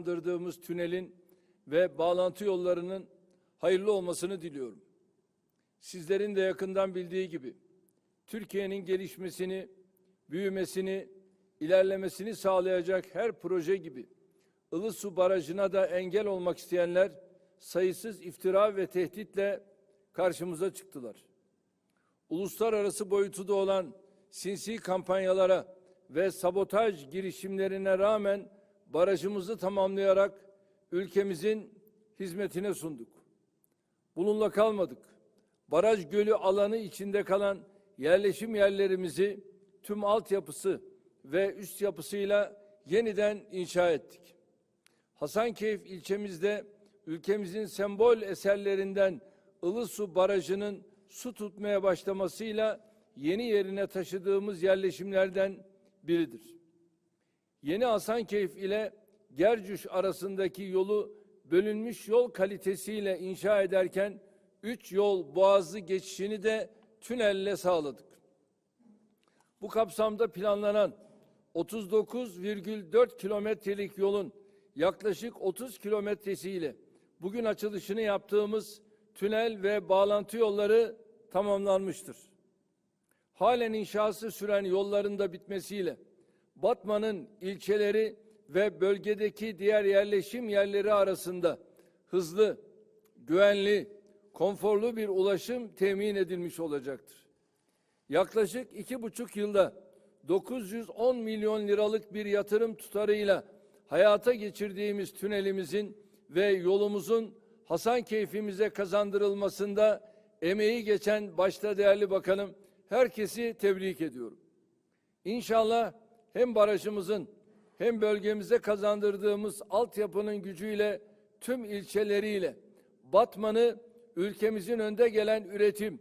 kazandırdığımız tünelin ve bağlantı yollarının hayırlı olmasını diliyorum. Sizlerin de yakından bildiği gibi Türkiye'nin gelişmesini, büyümesini, ilerlemesini sağlayacak her proje gibi Ilısu Barajı'na da engel olmak isteyenler sayısız iftira ve tehditle karşımıza çıktılar. Uluslararası boyutu da olan sinsi kampanyalara ve sabotaj girişimlerine rağmen barajımızı tamamlayarak ülkemizin hizmetine sunduk. Bununla kalmadık. Baraj gölü alanı içinde kalan yerleşim yerlerimizi tüm altyapısı ve üst yapısıyla yeniden inşa ettik. Hasankeyf ilçemizde ülkemizin sembol eserlerinden Ilısu Barajı'nın su tutmaya başlamasıyla yeni yerine taşıdığımız yerleşimlerden biridir. Yeni Hasankeyf ile Gercüş arasındaki yolu bölünmüş yol kalitesiyle inşa ederken üç yol boğazı geçişini de tünelle sağladık. Bu kapsamda planlanan 39,4 kilometrelik yolun yaklaşık 30 kilometresiyle bugün açılışını yaptığımız tünel ve bağlantı yolları tamamlanmıştır. Halen inşası süren yolların da bitmesiyle Batman'ın ilçeleri ve bölgedeki diğer yerleşim yerleri arasında hızlı, güvenli, konforlu bir ulaşım temin edilmiş olacaktır. Yaklaşık iki buçuk yılda 910 milyon liralık bir yatırım tutarıyla hayata geçirdiğimiz tünelimizin ve yolumuzun Hasankeyf'imize kazandırılmasında emeği geçen başta değerli bakanım herkesi tebrik ediyorum. İnşallah hem barajımızın hem bölgemize kazandırdığımız altyapının gücüyle tüm ilçeleriyle Batman'ı ülkemizin önde gelen üretim,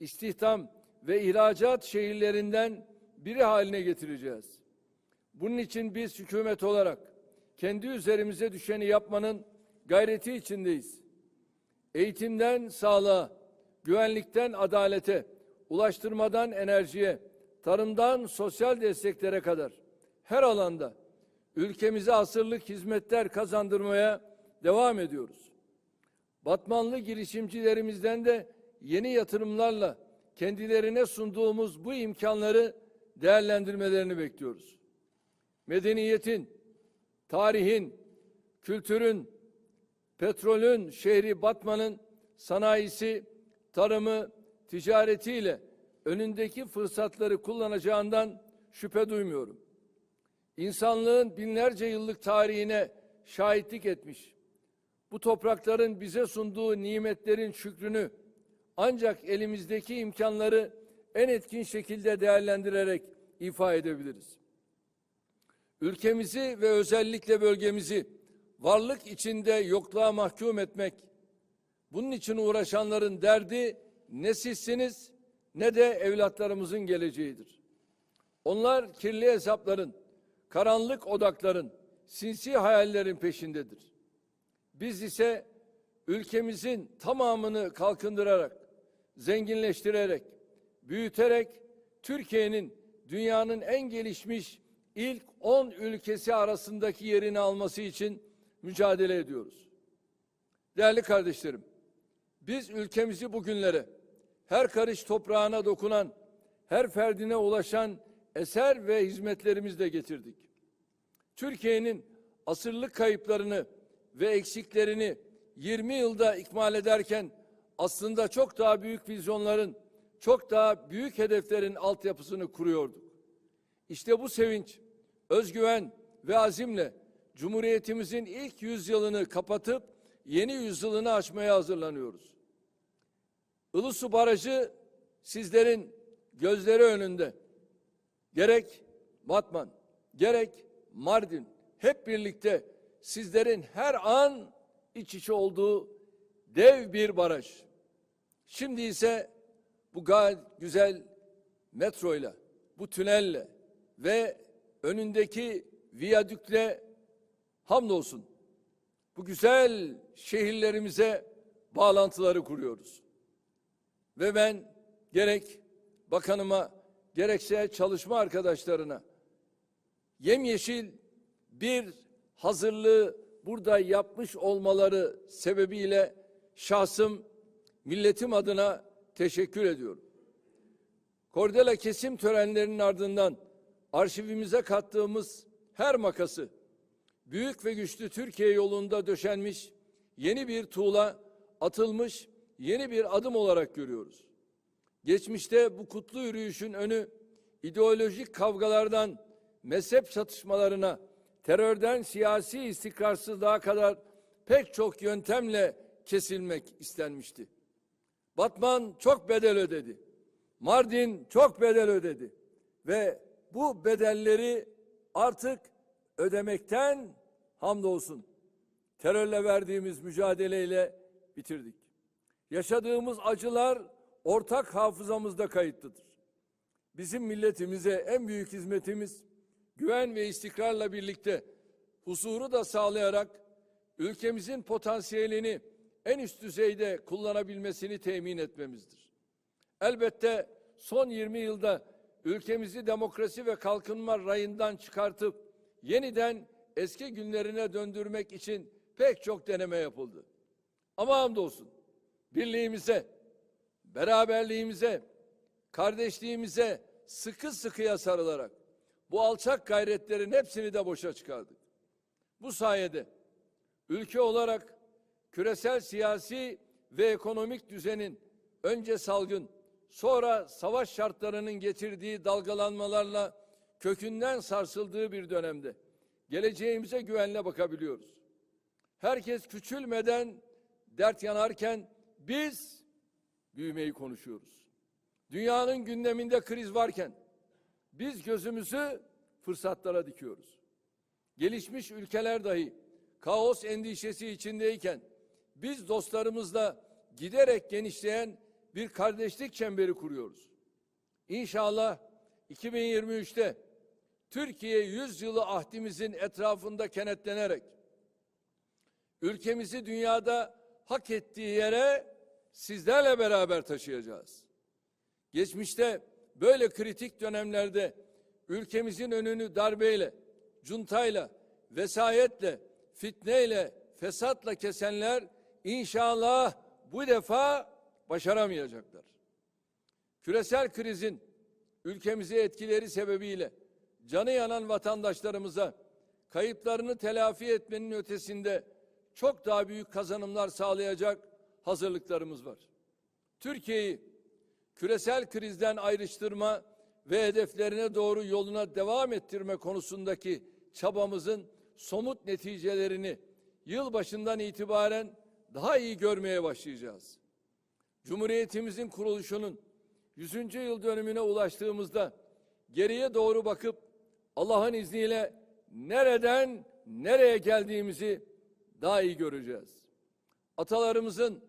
istihdam ve ihracat şehirlerinden biri haline getireceğiz. Bunun için biz hükümet olarak kendi üzerimize düşeni yapmanın gayreti içindeyiz. Eğitimden sağlığa, güvenlikten adalete, ulaştırmadan enerjiye, tarımdan sosyal desteklere kadar her alanda ülkemize asırlık hizmetler kazandırmaya devam ediyoruz. Batmanlı girişimcilerimizden de yeni yatırımlarla kendilerine sunduğumuz bu imkanları değerlendirmelerini bekliyoruz. Medeniyetin, tarihin, kültürün, petrolün şehri Batman'ın sanayisi, tarımı, ticaretiyle önündeki fırsatları kullanacağından şüphe duymuyorum. İnsanlığın binlerce yıllık tarihine şahitlik etmiş. Bu toprakların bize sunduğu nimetlerin şükrünü ancak elimizdeki imkanları en etkin şekilde değerlendirerek ifa edebiliriz. Ülkemizi ve özellikle bölgemizi varlık içinde yokluğa mahkum etmek, bunun için uğraşanların derdi ne sizsiniz ne de evlatlarımızın geleceğidir. Onlar kirli hesapların, karanlık odakların, sinsi hayallerin peşindedir. Biz ise ülkemizin tamamını kalkındırarak, zenginleştirerek, büyüterek Türkiye'nin dünyanın en gelişmiş ilk 10 ülkesi arasındaki yerini alması için mücadele ediyoruz. Değerli kardeşlerim, biz ülkemizi bugünlere her karış toprağına dokunan, her ferdine ulaşan eser ve hizmetlerimizle getirdik. Türkiye'nin asırlık kayıplarını ve eksiklerini 20 yılda ikmal ederken aslında çok daha büyük vizyonların, çok daha büyük hedeflerin altyapısını kuruyorduk. İşte bu sevinç, özgüven ve azimle Cumhuriyetimizin ilk yüzyılını kapatıp yeni yüzyılını açmaya hazırlanıyoruz. Ilısu Barajı sizlerin gözleri önünde. Gerek Batman, gerek Mardin hep birlikte sizlerin her an iç içe olduğu dev bir baraj. Şimdi ise bu gayet güzel metroyla, bu tünelle ve önündeki viyadükle hamdolsun bu güzel şehirlerimize bağlantıları kuruyoruz. Ve ben gerek bakanıma gerekse çalışma arkadaşlarına yemyeşil bir hazırlığı burada yapmış olmaları sebebiyle şahsım milletim adına teşekkür ediyorum. Kordela kesim törenlerinin ardından arşivimize kattığımız her makası büyük ve güçlü Türkiye yolunda döşenmiş yeni bir tuğla atılmış yeni bir adım olarak görüyoruz. Geçmişte bu kutlu yürüyüşün önü ideolojik kavgalardan mezhep çatışmalarına, terörden siyasi istikrarsızlığa kadar pek çok yöntemle kesilmek istenmişti. Batman çok bedel ödedi. Mardin çok bedel ödedi. Ve bu bedelleri artık ödemekten hamdolsun terörle verdiğimiz mücadeleyle bitirdik. Yaşadığımız acılar ortak hafızamızda kayıtlıdır. Bizim milletimize en büyük hizmetimiz güven ve istikrarla birlikte huzuru da sağlayarak ülkemizin potansiyelini en üst düzeyde kullanabilmesini temin etmemizdir. Elbette son 20 yılda ülkemizi demokrasi ve kalkınma rayından çıkartıp yeniden eski günlerine döndürmek için pek çok deneme yapıldı. Ama hamdolsun birliğimize, beraberliğimize, kardeşliğimize sıkı sıkıya sarılarak bu alçak gayretlerin hepsini de boşa çıkardık. Bu sayede ülke olarak küresel siyasi ve ekonomik düzenin önce salgın, sonra savaş şartlarının getirdiği dalgalanmalarla kökünden sarsıldığı bir dönemde geleceğimize güvenle bakabiliyoruz. Herkes küçülmeden dert yanarken biz büyümeyi konuşuyoruz. Dünyanın gündeminde kriz varken biz gözümüzü fırsatlara dikiyoruz. Gelişmiş ülkeler dahi kaos endişesi içindeyken biz dostlarımızla giderek genişleyen bir kardeşlik çemberi kuruyoruz. İnşallah 2023'te Türkiye 100 yılı ahdimizin etrafında kenetlenerek ülkemizi dünyada hak ettiği yere sizlerle beraber taşıyacağız. Geçmişte böyle kritik dönemlerde ülkemizin önünü darbeyle, cuntayla, vesayetle, fitneyle, fesatla kesenler inşallah bu defa başaramayacaklar. Küresel krizin ülkemize etkileri sebebiyle canı yanan vatandaşlarımıza kayıplarını telafi etmenin ötesinde çok daha büyük kazanımlar sağlayacak hazırlıklarımız var. Türkiye'yi küresel krizden ayrıştırma ve hedeflerine doğru yoluna devam ettirme konusundaki çabamızın somut neticelerini yıl başından itibaren daha iyi görmeye başlayacağız. Cumhuriyetimizin kuruluşunun 100. yıl dönümüne ulaştığımızda geriye doğru bakıp Allah'ın izniyle nereden nereye geldiğimizi daha iyi göreceğiz. Atalarımızın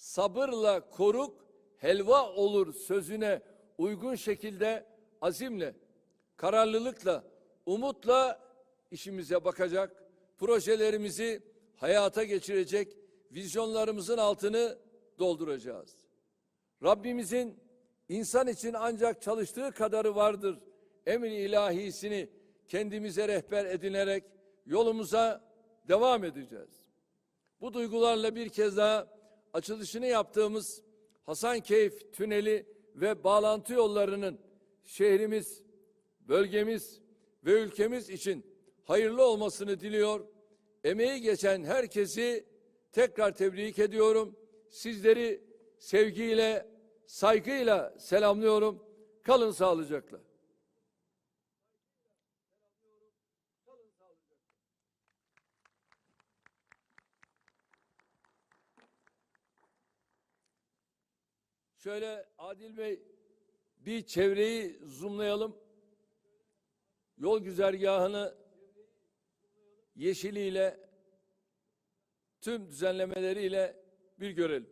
sabırla koruk helva olur sözüne uygun şekilde azimle, kararlılıkla, umutla işimize bakacak, projelerimizi hayata geçirecek, vizyonlarımızın altını dolduracağız. Rabbimizin insan için ancak çalıştığı kadarı vardır emri ilahisini kendimize rehber edinerek yolumuza devam edeceğiz. Bu duygularla bir kez daha açılışını yaptığımız Hasankeyf Tüneli ve bağlantı yollarının şehrimiz, bölgemiz ve ülkemiz için hayırlı olmasını diliyor. Emeği geçen herkesi tekrar tebrik ediyorum. Sizleri sevgiyle, saygıyla selamlıyorum. Kalın sağlıcakla. Şöyle Adil Bey bir çevreyi zoomlayalım. Yol güzergahını yeşiliyle tüm düzenlemeleriyle bir görelim.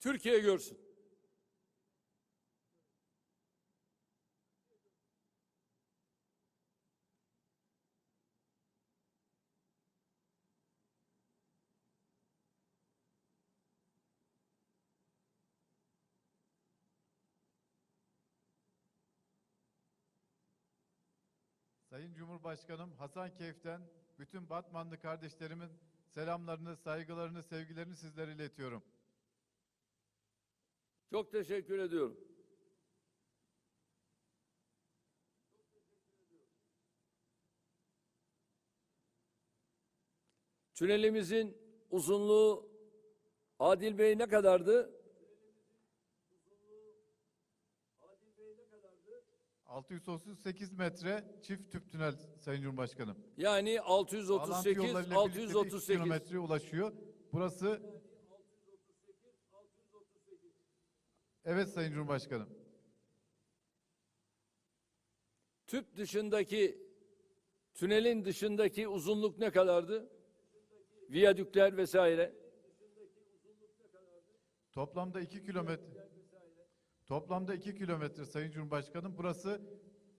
Türkiye görsün. Sayın Cumhurbaşkanım Hasankeyf'ten bütün Batmanlı kardeşlerimin selamlarını, saygılarını, sevgilerini sizlere iletiyorum. Çok teşekkür ediyorum. Tünelimizin uzunluğu Adil Bey ne kadardı? 638 metre çift tüp tünel Sayın Cumhurbaşkanım. Yani Bağlantı 638, yollarıyla birlikte de 2 638. kilometreye ulaşıyor. Burası Evet Sayın Cumhurbaşkanım. Tüp dışındaki, tünelin dışındaki uzunluk ne kadardı? Viyadükler vesaire. Toplamda 2 kilometre Toplamda 2 kilometre Sayın Cumhurbaşkanım. Burası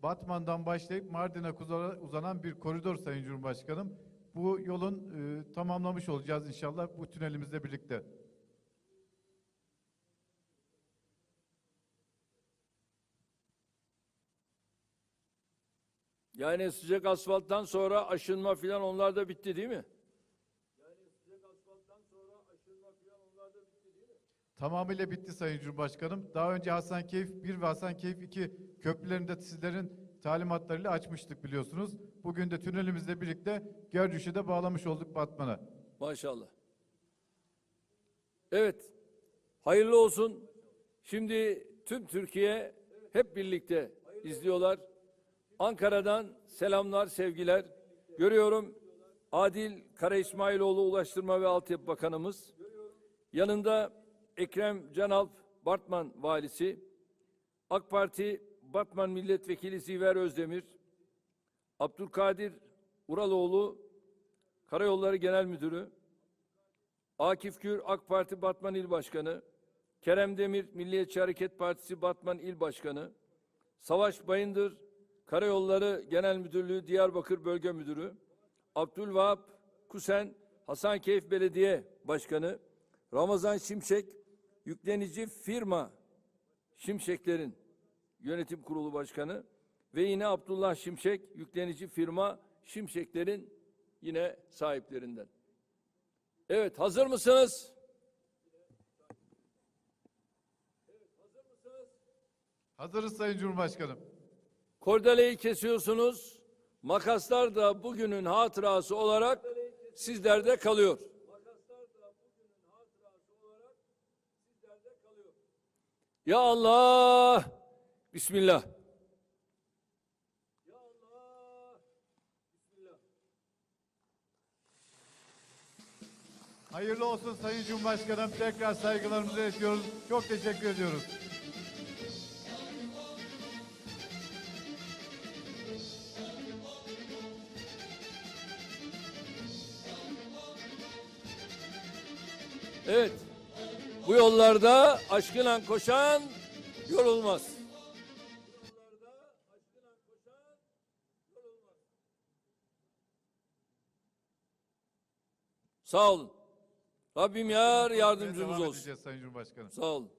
Batman'dan başlayıp Mardin'e uzanan bir koridor Sayın Cumhurbaşkanım. Bu yolun e, tamamlamış olacağız inşallah bu tünelimizle birlikte. Yani sıcak asfalttan sonra aşınma filan onlar da bitti değil mi? Tamamıyla bitti Sayın Cumhurbaşkanım. Daha önce Hasankeyf 1 ve Hasankeyf 2 köprülerinde sizlerin talimatlarıyla açmıştık biliyorsunuz. Bugün de tünelimizle birlikte Gercüş'ü de bağlamış olduk Batman'a. Maşallah. Evet. Hayırlı olsun. Şimdi tüm Türkiye hep birlikte izliyorlar. Ankara'dan selamlar, sevgiler. Görüyorum Adil Kara İsmailoğlu Ulaştırma ve Altyapı Bakanımız. Yanında Ekrem Canalp Bartman Valisi. AK Parti Batman Milletvekili Ziver Özdemir. Abdülkadir Uraloğlu Karayolları Genel Müdürü. Akif Gür AK Parti Batman İl Başkanı, Kerem Demir Milliyetçi Hareket Partisi Batman İl Başkanı, Savaş Bayındır Karayolları Genel Müdürlüğü Diyarbakır Bölge Müdürü, Abdülvahap Kusen Hasankeyf Belediye Başkanı, Ramazan Şimşek yüklenici firma Şimşeklerin Yönetim Kurulu Başkanı ve yine Abdullah Şimşek yüklenici firma Şimşeklerin yine sahiplerinden. Evet, hazır mısınız? Hazırız Sayın Cumhurbaşkanım. Kordeleyi kesiyorsunuz. Makaslar da bugünün hatırası olarak sizlerde kalıyor. Ya Allah! Bismillah. Hayırlı olsun Sayın Cumhurbaşkanım. Tekrar saygılarımızı iletiyoruz. Çok teşekkür ediyoruz. Evet. Bu yollarda aşkına koşan yorulmaz. Sağ olun. Rabbim yar yardımcımız olsun. Sayın Cumhurbaşkanım. Sağ olun.